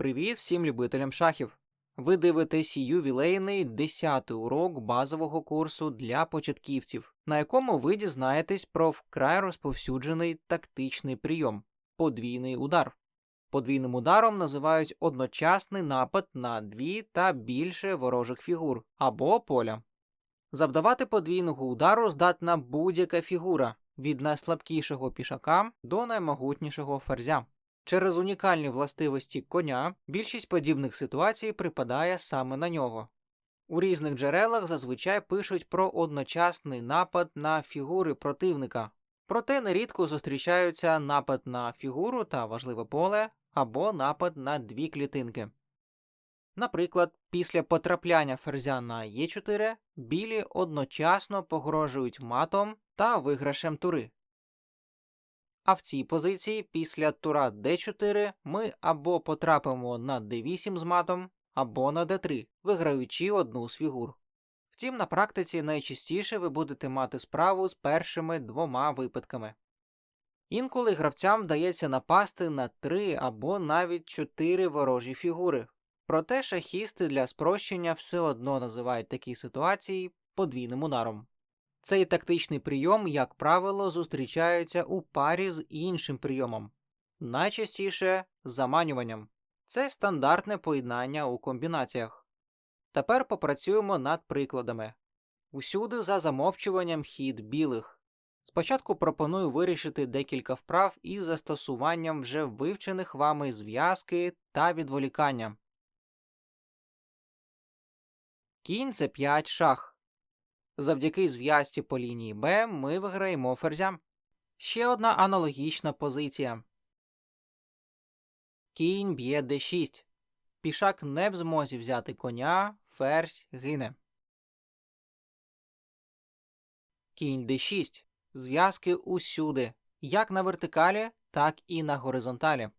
Привіт всім любителям шахів! Ви дивитесь ювілейний 10-й урок базового курсу для початківців, на якому ви дізнаєтесь про вкрай розповсюджений тактичний прийом подвійний удар. Подвійним ударом називають одночасний напад на дві та більше ворожих фігур або поля. Завдавати подвійного удару здатна будь-яка фігура від найслабкішого пішака до наймогутнішого ферзя. Через унікальні властивості коня більшість подібних ситуацій припадає саме на нього. У різних джерелах зазвичай пишуть про одночасний напад на фігури противника, проте нерідко зустрічаються напад на фігуру та важливе поле або напад на дві клітинки. Наприклад, після потрапляння ферзя на Е4 білі одночасно погрожують матом та виграшем тури. А в цій позиції після тура d4 ми або потрапимо на d8 з матом, або на d3, виграючи одну з фігур. Втім, на практиці найчастіше ви будете мати справу з першими двома випадками. Інколи гравцям вдається напасти на три або навіть чотири ворожі фігури. Проте шахісти для спрощення все одно називають такі ситуації подвійним ударом. Цей тактичний прийом, як правило, зустрічається у парі з іншим прийомом, найчастіше заманюванням. Це стандартне поєднання у комбінаціях. Тепер попрацюємо над прикладами. Усюди за замовчуванням хід білих. Спочатку пропоную вирішити декілька вправ із застосуванням вже вивчених вами зв'язки та відволікання. Кінь це 5 шах. Завдяки зв'язці по лінії Б ми виграємо ферзя. Ще одна аналогічна позиція. Кінь б'є d6. Пішак не в змозі взяти коня, ферзь гине. Кінь d6. Зв'язки усюди, як на вертикалі, так і на горизонталі.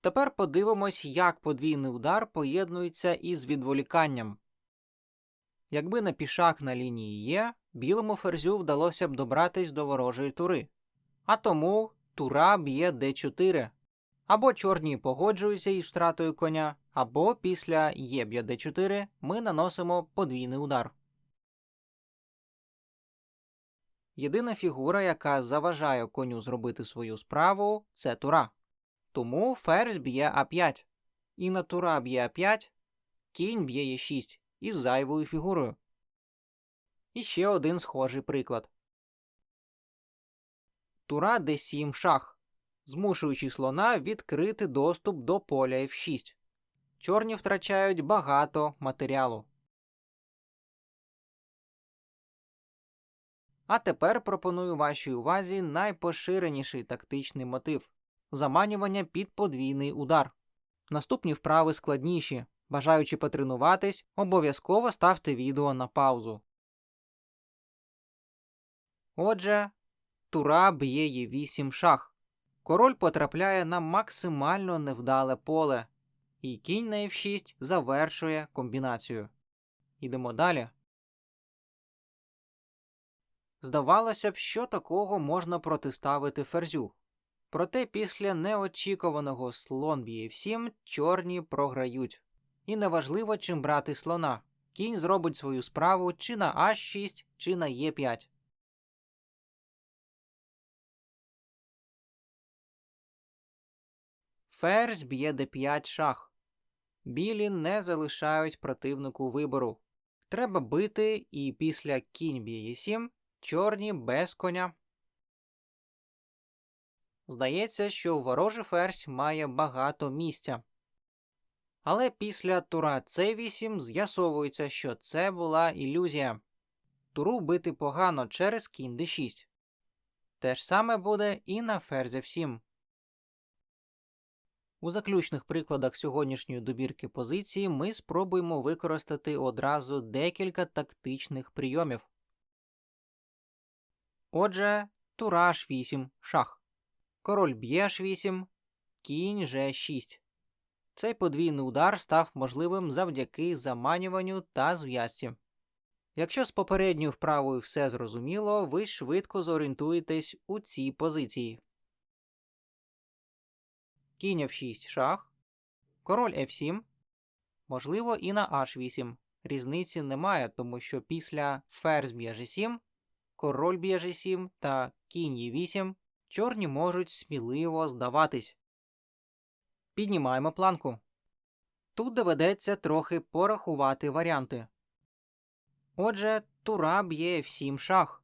Тепер подивимось, як подвійний удар поєднується із відволіканням. Якби не пішак на лінії Є, білому ферзю вдалося б добратись до ворожої тури. А тому тура б'є d4. Або чорні погоджуються із втратою коня, або після Є б'є d4 ми наносимо подвійний удар. Єдина фігура, яка заважає коню зробити свою справу, це тура. Тому ферзь б'є А5. І на тура б'є А5, кінь б'є Е6 із зайвою фігурою. І ще один схожий приклад. Тура d7 шах, змушуючи слона відкрити доступ до поля F6. Чорні втрачають багато матеріалу. А тепер пропоную вашій увазі найпоширеніший тактичний мотив заманювання під подвійний удар. Наступні вправи складніші. Бажаючи потренуватись, обов'язково ставте відео на паузу. Отже, тура б'є є 8 шах. Король потрапляє на максимально невдале поле, і кінь на F6 завершує комбінацію. Ідемо далі. Здавалося б, що такого можна протиставити ферзю. Проте після неочікуваного слон б'є 7 чорні програють. І неважливо, чим брати слона. Кінь зробить свою справу чи на А6, чи на Е5. Ферзь б'є d5 шах. Білі не залишають противнику вибору. Треба бити, і після кінь б'є Е7 чорні без коня. Здається, що ворожий ферзь має багато місця. Але після тура c8 з'ясовується, що це була ілюзія. Туру бити погано через кінь d6. Те ж саме буде і на ферзь f7. У заключних прикладах сьогоднішньої добірки позиції ми спробуємо використати одразу декілька тактичних прийомів. Отже, тура h8 шах. Король б'є h8, кінь g6. Цей подвійний удар став можливим завдяки заманюванню та зв'язці. Якщо з попередньою вправою все зрозуміло, ви швидко зорієнтуєтесь у цій позиції. Кінь f6 шах. король F7, можливо, і на H8. Різниці немає, тому що після ферзь б'є G7, король б'є G7 та кінь Е8 чорні можуть сміливо здаватись. Піднімаємо планку. Тут доведеться трохи порахувати варіанти. Отже, тура б'є F7 шах.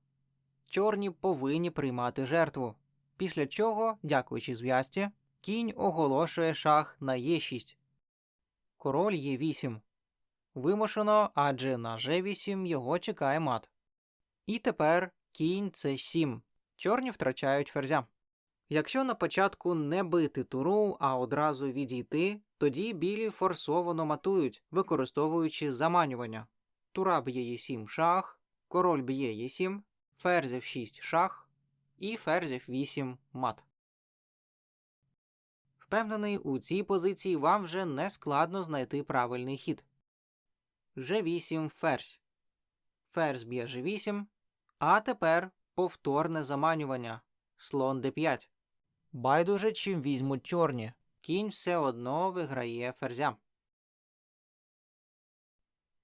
Чорні повинні приймати жертву. Після чого, дякуючи зв'язці, кінь оголошує шах на Е6. Король Е8. Вимушено, адже на G8 його чекає мат. І тепер кінь С7. Чорні втрачають ферзя. Якщо на початку не бити туру, а одразу відійти, тоді білі форсовано матують, використовуючи заманювання. Тура б'є Е7 шах, король б'є Е7, ферзь F6 шах і ферзь F8 мат. Впевнений, у цій позиції вам вже не складно знайти правильний хід. G8 ферзь. Ферзь б'є G8. А тепер повторне заманювання. Слон d5. Байдуже, чим візьмуть чорні. Кінь все одно виграє ферзя.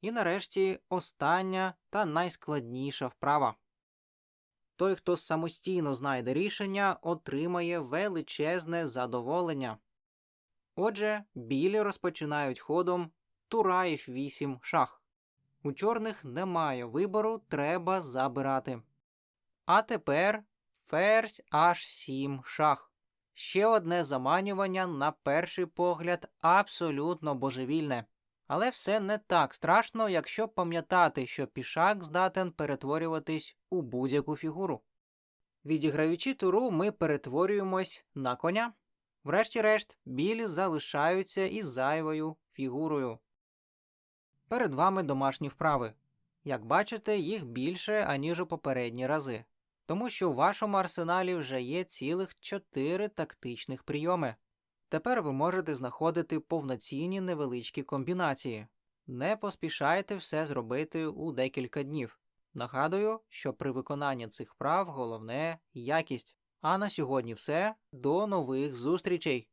І нарешті остання та найскладніша вправа. Той, хто самостійно знайде рішення, отримає величезне задоволення. Отже, білі розпочинають ходом тура F8 шах. У чорних немає вибору, треба забирати. А тепер ферзь H7 шах. Ще одне заманювання, на перший погляд, абсолютно божевільне. Але все не так страшно, якщо пам'ятати, що пішак здатен перетворюватись у будь-яку фігуру. Відіграючи туру, ми перетворюємось на коня. Врешті-решт, білі залишаються із зайвою фігурою. Перед вами домашні вправи. Як бачите, їх більше, аніж у попередні рази, тому що у вашому арсеналі вже є цілих чотири тактичних прийоми. Тепер ви можете знаходити повноцінні невеличкі комбінації. Не поспішайте все зробити у декілька днів. Нагадую, що при виконанні цих прав головне якість. А на сьогодні все. До нових зустрічей!